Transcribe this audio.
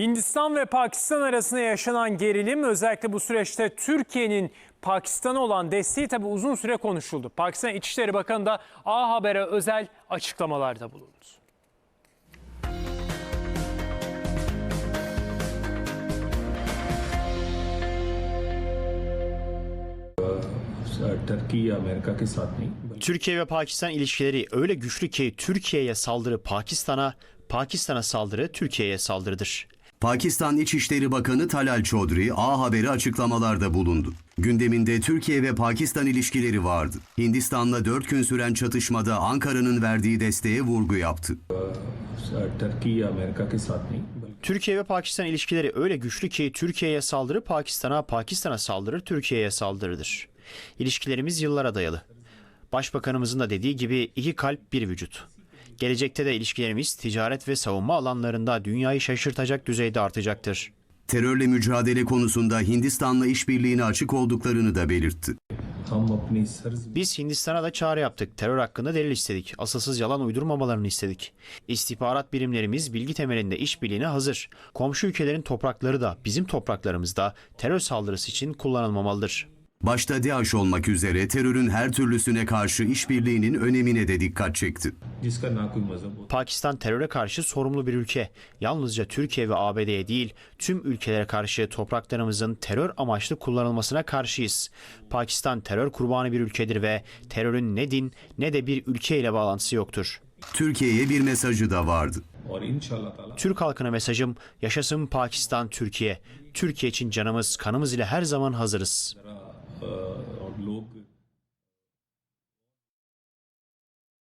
Hindistan ve Pakistan arasında yaşanan gerilim özellikle bu süreçte Türkiye'nin Pakistan'a olan desteği tabi uzun süre konuşuldu. Pakistan İçişleri Bakanı da A Haber'e özel açıklamalarda bulundu. Turkey या अमेरिका के साथ नहीं बल्कि Türkiye ve Pakistan ilişkileri öyle güçlü ki Türkiye'ye saldırı Pakistan'a, Pakistan'a saldırı Türkiye'ye saldırıdır. Pakistan İçişleri Bakanı Talal Çodri, A Haber'e açıklamalarda bulundu. Gündeminde Türkiye ve Pakistan ilişkileri vardı. Hindistan'la dört gün süren çatışmada Ankara'nın verdiği desteğe vurgu yaptı. Türkiye ve Pakistan ilişkileri öyle güçlü ki Türkiye'ye saldırı Pakistan'a, Pakistan'a saldırı Türkiye'ye saldırıdır. İlişkilerimiz yıllara dayalı. Başbakanımızın da dediği gibi iki kalp bir vücut. Gelecekte de ilişkilerimiz ticaret ve savunma alanlarında dünyayı şaşırtacak düzeyde artacaktır. Terörle mücadele konusunda Hindistan'la işbirliğine açık olduklarını da belirtti. Biz Hindistan'a da çağrı yaptık. Terör hakkında delil istedik. Asılsız yalan uydurmamalarını istedik. İstihbarat birimlerimiz bilgi temelinde işbirliğine hazır. Komşu ülkelerin toprakları da bizim topraklarımızda terör saldırısı için kullanılmamalıdır başta DAEŞ olmak üzere terörün her türlüsüne karşı işbirliğinin önemine de dikkat çekti. Pakistan teröre karşı sorumlu bir ülke. Yalnızca Türkiye ve ABD'ye değil, tüm ülkelere karşı topraklarımızın terör amaçlı kullanılmasına karşıyız. Pakistan terör kurbanı bir ülkedir ve terörün ne din ne de bir ülkeyle bağlantısı yoktur. Türkiye'ye bir mesajı da vardı. Türk halkına mesajım yaşasın Pakistan Türkiye. Türkiye için canımız kanımız ile her zaman hazırız. और लोग